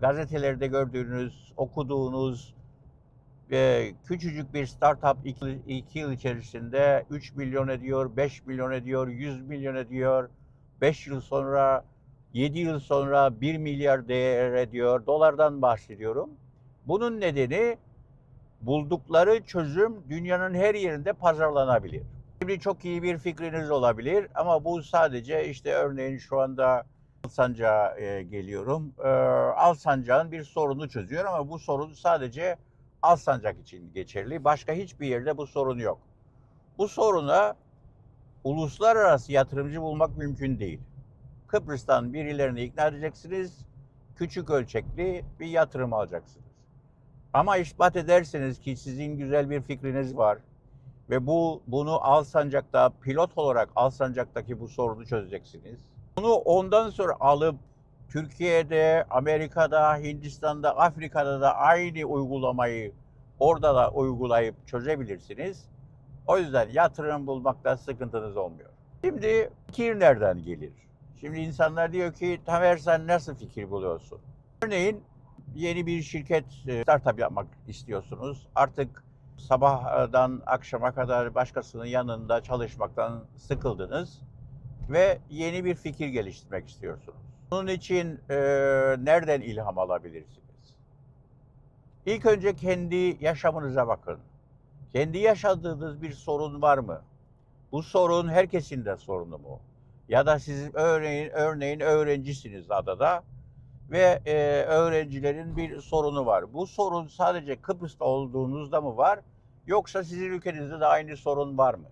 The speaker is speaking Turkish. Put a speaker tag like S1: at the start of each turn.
S1: gazetelerde gördüğünüz, okuduğunuz e, küçücük bir startup 2 yıl içerisinde 3 milyon ediyor, 5 milyon ediyor, 100 milyon ediyor. 5 yıl sonra, 7 yıl sonra 1 milyar değer ediyor. Dolardan bahsediyorum. Bunun nedeni buldukları çözüm dünyanın her yerinde pazarlanabilir. Şimdi çok iyi bir fikriniz olabilir ama bu sadece işte örneğin şu anda Alsancak'a e, geliyorum. E, Alsancak'ın bir sorunu çözüyor ama bu sorun sadece Alsancak için geçerli. Başka hiçbir yerde bu sorun yok. Bu soruna uluslararası yatırımcı bulmak mümkün değil. Kıbrıs'tan birilerini ikna edeceksiniz. Küçük ölçekli bir yatırım alacaksınız. Ama ispat ederseniz ki sizin güzel bir fikriniz var ve bu bunu Alsancak'ta pilot olarak Alsancak'taki bu sorunu çözeceksiniz. Bunu ondan sonra alıp Türkiye'de, Amerika'da, Hindistan'da, Afrika'da da aynı uygulamayı orada da uygulayıp çözebilirsiniz. O yüzden yatırım bulmakta sıkıntınız olmuyor. Şimdi fikir nereden gelir? Şimdi insanlar diyor ki Tamer sen nasıl fikir buluyorsun? Örneğin yeni bir şirket e, startup yapmak istiyorsunuz. Artık sabahdan akşama kadar başkasının yanında çalışmaktan sıkıldınız ve yeni bir fikir geliştirmek istiyorsunuz. Bunun için e, nereden ilham alabilirsiniz? İlk önce kendi yaşamınıza bakın. Kendi yaşadığınız bir sorun var mı? Bu sorun herkesin de sorunu mu? Ya da siz örneğin, örneğin öğrencisiniz adada ve e, öğrencilerin bir sorunu var. Bu sorun sadece Kıbrıs'ta olduğunuzda mı var? Yoksa sizin ülkenizde de aynı sorun var mı?